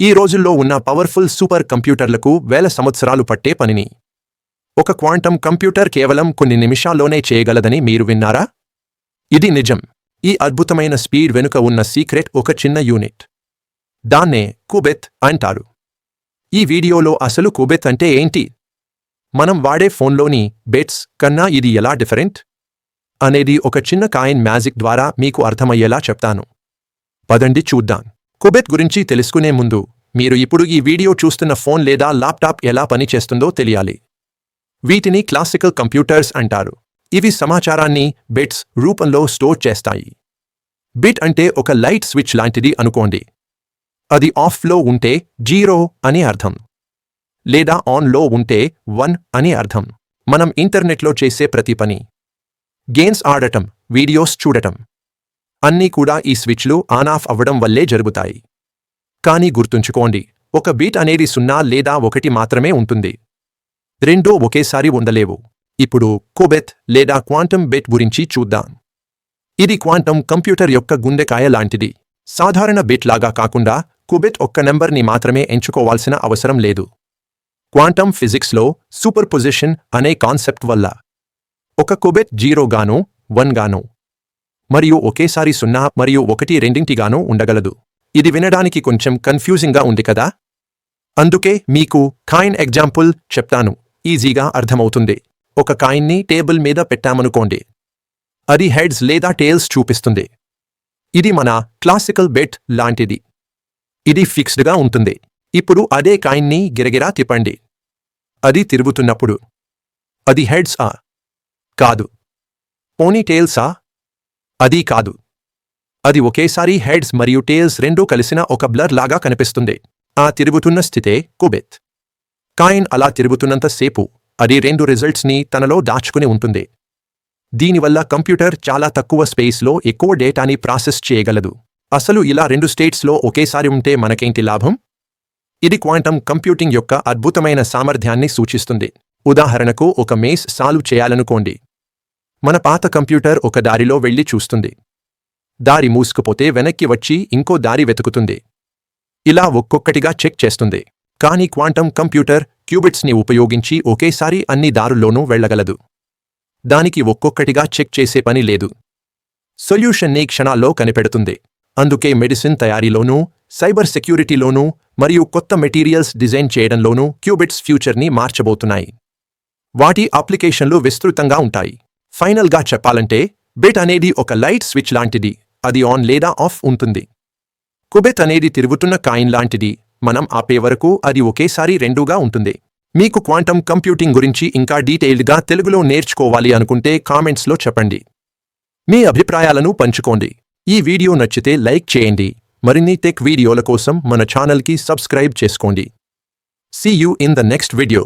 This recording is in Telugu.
ఈ రోజుల్లో ఉన్న పవర్ఫుల్ సూపర్ కంప్యూటర్లకు వేల సంవత్సరాలు పట్టే పనిని. ఒక క్వాంటం కంప్యూటర్ కేవలం కొన్ని నిమిషాల్లోనే చేయగలదని మీరు విన్నారా? ఇది నిజం. ఈ అద్భుతమైన స్పీడ్ వెనుక ఉన్న సీక్రెట్ ఒక చిన్న యూనిట్. దాన్నే కుబెత్ అంటారు. ఈ వీడియోలో అసలు కుబెత్ అంటే ఏంటి? మనం వాడే ఫోన్లోని బెట్స్ కన్నా ఇది ఎలా డిఫరెంట్? అనేది ఒక చిన్న కాయిన్ మ్యాజిక్ ద్వారా మీకు అర్థమయ్యేలా చెప్తాను. పదండి చూద్దాం. కుబెత్ గురించి తెలుసుకునే ముందు మీరు ఇప్పుడు ఈ వీడియో చూస్తున్న ఫోన్ లేదా ల్యాప్టాప్ ఎలా పనిచేస్తుందో తెలియాలి. వీటిని క్లాసికల్ కంప్యూటర్స్ అంటారు. ఇవి సమాచారాన్ని బిట్స్ రూపంలో స్టోర్ చేస్తాయి. బిట్ అంటే ఒక లైట్ స్విచ్ లాంటిది అనుకోండి. అది ఆఫ్లో ఉంటే జీరో అని అర్థం. లేదా ఆన్లో ఉంటే వన్ అని అర్థం. మనం ఇంటర్నెట్లో చేసే ప్రతి పని. గేమ్స్ ఆడటం వీడియోస్ చూడటం. అన్నీ కూడా ఈ స్విచ్లు ఆన్ ఆఫ్ అవ్వడం వల్లే జరుగుతాయి. కానీ గుర్తుంచుకోండి ఒక బీట్ అనేది సున్నా లేదా ఒకటి మాత్రమే ఉంటుంది. రెండో ఒకేసారి ఉండలేవు. ఇప్పుడు కోబెత్ లేదా క్వాంటం బెట్ గురించి చూద్దాం. ఇది క్వాంటం కంప్యూటర్ యొక్క గుండెకాయ లాంటిది. సాధారణ బెట్ లాగా కాకుండా కుబెట్ ఒక్క నెంబర్ని మాత్రమే ఎంచుకోవాల్సిన అవసరం లేదు. క్వాంటం ఫిజిక్స్లో సూపర్ పొజిషన్ అనే కాన్సెప్ట్ వల్ల. ఒక కుబెట్ జీరోగానో వన్గానో మరియు ఒకేసారి సున్నా మరియు ఒకటి రెండింటిగానూ ఉండగలదు. ఇది వినడానికి కొంచెం కన్ఫ్యూజింగ్గా ఉంది కదా? అందుకే మీకు కాయిన్ ఎగ్జాంపుల్ చెప్తాను. ఈజీగా అర్థమవుతుంది. ఒక కాయిన్ని టేబుల్ మీద పెట్టామనుకోండి. అది హెడ్స్ లేదా టేల్స్ చూపిస్తుంది. ఇది మన క్లాసికల్ బెట్ లాంటిది. ఇది ఫిక్స్డ్గా ఉంటుంది. ఇప్పుడు అదే కాయిన్ని గిరగిరా తిప్పండి. అది తిరుగుతున్నప్పుడు. అది హెడ్స్ ఆ? కాదు. పోనీ టేల్సా అది కాదు. అది ఒకేసారి హెడ్స్ మరియు టేల్స్ రెండూ కలిసిన ఒక బ్లర్ లాగా కనిపిస్తుంది. ఆ తిరుగుతున్న స్థితే కుబెత్. కాయిన్ అలా తిరుగుతున్నంతసేపు అది రెండు రిజల్ట్స్ని తనలో దాచుకుని ఉంటుంది. దీనివల్ల కంప్యూటర్ చాలా తక్కువ స్పేస్లో ఎక్కువ డేటాని ప్రాసెస్ చేయగలదు. అసలు ఇలా రెండు స్టేట్స్లో ఒకేసారి ఉంటే మనకేంటి లాభం? ఇది క్వాంటం కంప్యూటింగ్ యొక్క అద్భుతమైన సామర్థ్యాన్ని సూచిస్తుంది. ఉదాహరణకు ఒక మేస్ సాల్వ్ చేయాలనుకోండి. మన పాత కంప్యూటర్ ఒక దారిలో వెళ్ళి చూస్తుంది. దారి మూసుకుపోతే వెనక్కి వచ్చి ఇంకో దారి వెతుకుతుంది. ఇలా ఒక్కొక్కటిగా చెక్ చేస్తుంది. కానీ క్వాంటం కంప్యూటర్ క్యూబిట్స్ని ఉపయోగించి ఒకేసారి అన్ని దారుల్లోనూ వెళ్ళగలదు. దానికి ఒక్కొక్కటిగా చెక్ చేసే పని లేదు. సొల్యూషన్ని క్షణాల్లో కనిపెడుతుంది. అందుకే మెడిసిన్ తయారీలోనూ సైబర్ సెక్యూరిటీలోనూ మరియు కొత్త మెటీరియల్స్ డిజైన్ చేయడంలోనూ క్యూబిట్స్ ఫ్యూచర్ని మార్చబోతున్నాయి. వాటి అప్లికేషన్లు విస్తృతంగా ఉంటాయి. ఫైనల్గా చెప్పాలంటే బిట్ అనేది ఒక లైట్ స్విచ్ లాంటిది. అది ఆన్ లేదా ఆఫ్ ఉంటుంది. కుబెత్ అనేది తిరుగుతున్న కాయిన్ లాంటిది. మనం ఆపే వరకు అది ఒకేసారి రెండుగా ఉంటుంది. మీకు క్వాంటం కంప్యూటింగ్ గురించి ఇంకా డీటెయిల్డ్గా తెలుగులో నేర్చుకోవాలి అనుకుంటే కామెంట్స్లో చెప్పండి. మీ అభిప్రాయాలను పంచుకోండి. ఈ వీడియో నచ్చితే లైక్ చేయండి. మరిన్ని టెక్ వీడియోల కోసం మన ఛానల్కి సబ్స్క్రైబ్ చేసుకోండి. See you in the next video